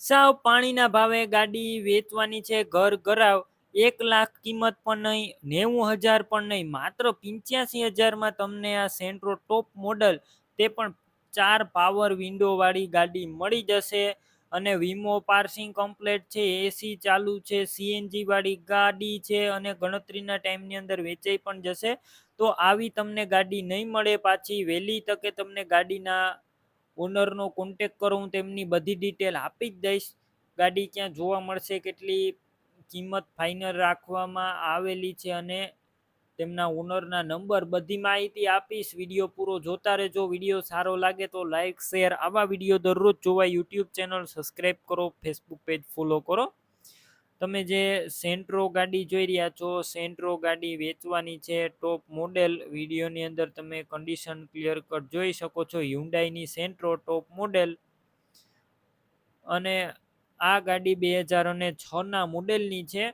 સાવ પાણીના ભાવે ગાડી વેચવાની છે, ઘર ગરાવ એક લાખ કિંમત પણ નહીં, નેવું હજાર પણ નહીં, માત્ર પંચ્યાસી હજારમાં તમને આ સેન્ટ્રો ટોપ મોડલ. તે પણ ચાર પાવર વિન્ડોવાળી ગાડી મળી જશે અને વીમો પાર્સિંગ કમ્પ્લેટ છે, એસી ચાલુ છે સીએનજી વાળી ગાડી છે અને ગણતરીના ટાઈમની અંદર વેચાઈ પણ જશે. તો આવી તમને ગાડી નહીં મળે પાછી, વહેલી તકે તમને ગાડીના ઓનરનો કોન્ટેક કરો, હું તેમની બધી ડિટેલ આપી જ દઈશ. ગાડી ક્યાં જોવા મળશે, કેટલી કિંમત ફાઇનલ રાખવામાં આવેલી છે અને તેમના ઓનરના નંબર બધી માહિતી આપીશ. વીડિયો પૂરો જોતા રહેજો. વીડિયો સારો લાગે તો લાઇક શેર આવા વીડિયો દરરોજ જોવા યુટ્યુબ ચેનલ સબસ્ક્રાઈબ કરો ફેસબુક પેજ ફોલો કરો. તમે જે સેન્ટ્રો ગાડી જોઈ રહ્યા છો, સેન્ટ્રો ગાડી વેચવાની છે, ટોપ મોડેલ વિડીયોની અંદર તમે કન્ડિશન ક્લિયર કટ જોઈ શકો છો હ્યુન્ડાઈની સેન્ટ્રો ટોપ મોડેલ. અને આ ગાડી બે હજાર અને છના મોડેલની છે.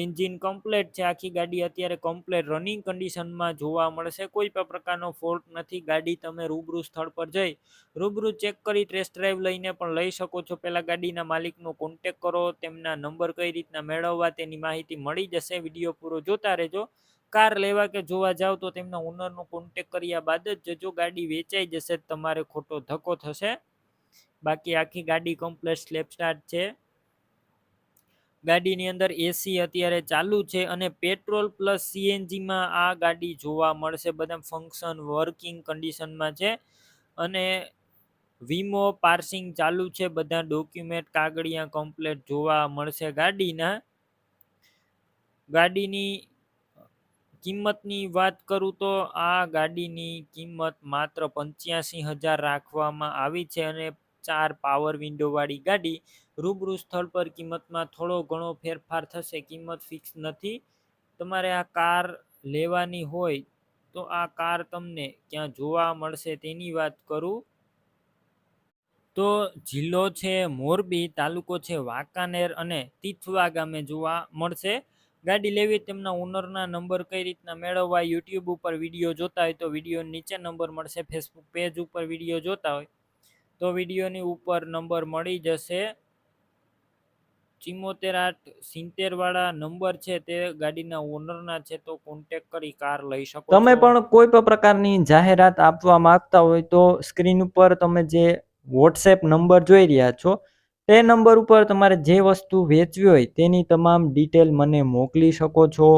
એન્જિન કમ્પ્લેટ છે. આખી ગાડી અત્યારે કમ્પ્લેટ રનિંગ કન્ડિશનમાં જોવા મળશે. કોઈ પણ પ્રકારનો ફોલ્ટ નથી. ગાડી તમે રૂબરૂ સ્થળ પર જઈ રૂબરૂ ચેક કરી ટેસ્ટ ડ્રાઈવ લઈને પણ લઈ શકો છો. પહેલાં ગાડીના માલિકનો કોન્ટેક કરો. તેમના નંબર કઈ રીતના મેળવવા તેની માહિતી મળી જશે. વીડિયો પૂરો જોતા રહેજો. કાર લેવા કે જોવા જાવ તો તેમના ઓનરનો કોન્ટેક કર્યા બાદ જ જજો ગાડી વેચાઈ જશે, તમારે ખોટો ધક્કો થશે. બાકી આખી ગાડી કમ્પ્લેટ સ્લેપ સ્ટાર્ટ છે. ગાડીની અંદર એસી અત્યારે ચાલુ છે અને પેટ્રોલ પ્લસ સીએનજીમાં આ ગાડી જોવા મળશે. બધા ફંક્શન વર્કિંગ કન્ડિશનમાં છે. અને વીમો પાર્સિંગ ચાલુ છે. બધા ડોક્યુમેન્ટ કાગળિયા કમ્પ્લેટ જોવા મળશે ગાડીના. ગાડીની કિંમતની વાત કરું તો આ ગાડીની કિંમત માત્ર પંચ્યાસી હજાર રાખવામાં આવી છે અને ચાર પાવર વિન્ડોવાળી ગાડી રૂબરૂ સ્થળ પર કિંમતમાં થોડો ઘણો ફેરફાર થશે, કિંમત ફિક્સ નથી. તમારે આ કાર લેવાની હોય તો આ કાર તમને ક્યાં જોવા મળશે તેની વાત કરું. તો જિલ્લો છે મોરબી, તાલુકો છે વાંકાનેર અને તીથવા ગામે જોવા મળશે. ગાડી લેવી તેમના ઓનરના નંબર કઈ રીતના મેળવવા, યુટ્યુબ ઉપર વીડિયો જોતા હોય તો વીડિયો નીચે નંબર મળશે ફેસબુક પેજ ઉપર વીડિયો જોતા હોય. તો વિડીયોની ઉપર નંબર મળી જશે. ચિમોતેર આઠ સિત્તેર વાળા નંબર છે તે ગાડીના ઓનરના છે તો કોન્ટેક કરી કાર લઈ શકો તમે પણ કોઈ પણ પ્રકારની જાહેરાત આપવા માંગતા હોય તો સ્ક્રીન ઉપર તમે જે વોટ્સએપ નંબર જોઈ રહ્યા છો તે નંબર ઉપર તમારે જે વસ્તુ વેચવી હોય તેની તમામ ડિટેલ મને મોકલી શકો છો.